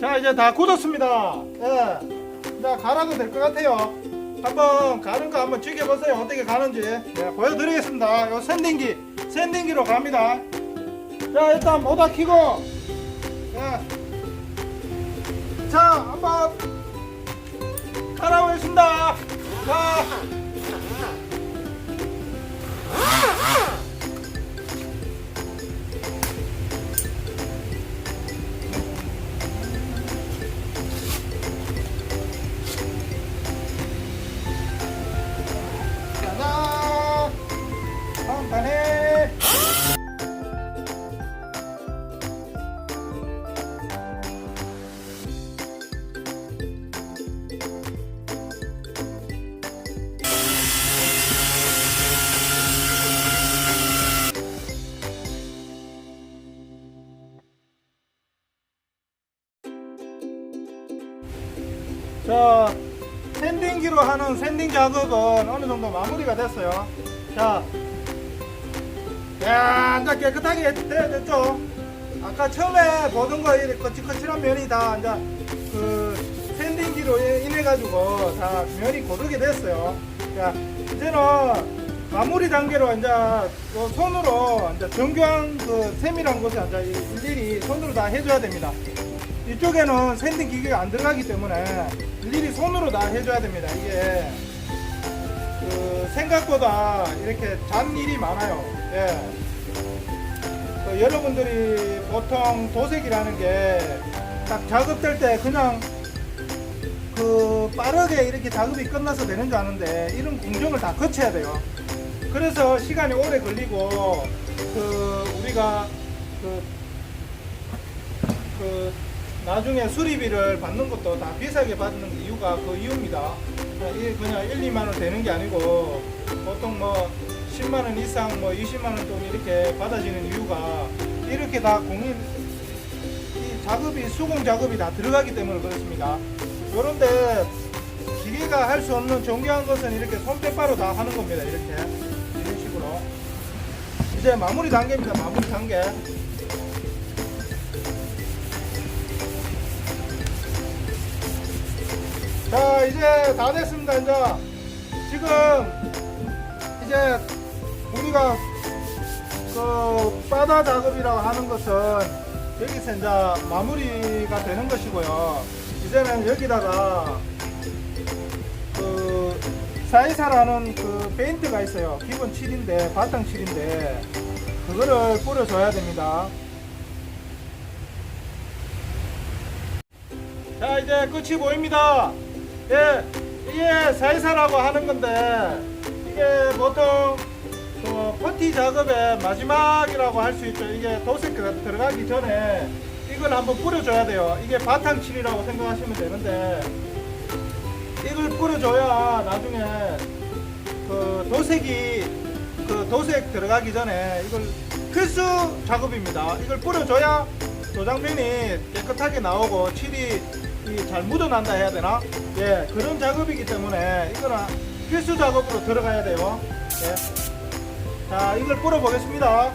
자 이제 다 굳었습니다. 예. 자 갈아도 될 것 같아요. 한번 가는 거 한번 즐겨보세요. 어떻게 가는지 예, 보여드리겠습니다. 요 샌딩기 샌딩기로 갑니다. 자 일단 모다 키고 예. 자 한번 갈아보겠습니다. 자, 샌딩기로 하는 샌딩 작업은 어느 정도 마무리가 됐어요. 자, 야, 깨끗하게 됐죠? 아까 처음에 보던 거 이렇게 거칠거칠한 면이 다 이제 그 샌딩기로 인해 가지고 다 면이 고르게 됐어요. 자, 이제는 마무리 단계로 이제 그 손으로 이제 정교한 그 세밀한 곳에 이제 일일이 손으로 다 해줘야 됩니다. 이쪽에는 샌딩 기계가 안 들어가기 때문에 일일이 손으로 다 해줘야 됩니다. 이게 그 생각보다 이렇게 잔 일이 많아요. 예. 그 여러분들이 보통 도색이라는 게 딱 작업될 때 그냥 그 빠르게 이렇게 작업이 끝나서 되는 줄 아는데 이런 공정을 다 거쳐야 돼요. 그래서 시간이 오래 걸리고 그 우리가 그, 그 나중에 수리비를 받는 것도 다 비싸게 받는 이유가 그 이유입니다. 이게 그냥 1, 2만 원 되는 게 아니고 보통 뭐 10만 원 이상 뭐 20만 원 돈 이렇게 받아지는 이유가 이렇게 다 공인 이 작업이 수공 작업이 다 들어가기 때문에 그렇습니다. 그런데 기계가 할 수 없는 정교한 것은 이렇게 손빼바로 다 하는 겁니다. 이렇게 이런 식으로 이제 마무리 단계입니다. 마무리 단계. 자 이제 다 됐습니다 이제. 지금 이제 우리가 그 바다 작업이라고 하는 것은 여기서 이제 마무리가 되는 것이고요. 이제는 여기다가 그 사이사라는 그 페인트가 있어요. 기본 7인데 바탕 7인데 그거를 뿌려줘야 됩니다. 자 이제 끝이 보입니다 예, 이게 사이사라고 하는 건데 이게 보통 그 퍼티 작업의 마지막이라고 할 수 있죠. 이게 도색가 들어가기 전에 이걸 한번 뿌려줘야 돼요. 이게 바탕칠이라고 생각하시면 되는데 이걸 뿌려줘야 나중에 그 도색이 그 도색 들어가기 전에 이걸 필수 작업입니다. 이걸 뿌려줘야 도장면이 깨끗하게 나오고 칠이 이 잘 묻어난다 해야 되나? 예, 그런 작업이기 때문에 이거는 필수 작업으로 들어가야 돼요. 예. 자, 이걸 뿌려 보겠습니다.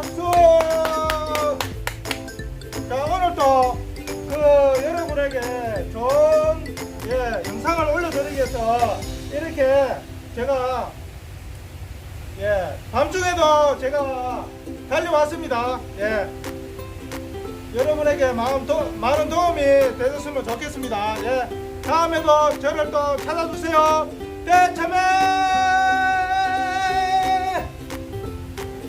박수! 자, 오늘도 그 여러분에게 좋은 예, 영상을 올려드리기 위해서 이렇게 제가 예, 밤중에도 제가 달려왔습니다. 예. 여러분에게 마음 도, 많은 도움이 되셨으면 좋겠습니다. 예. 다음에도 저를 또 찾아주세요.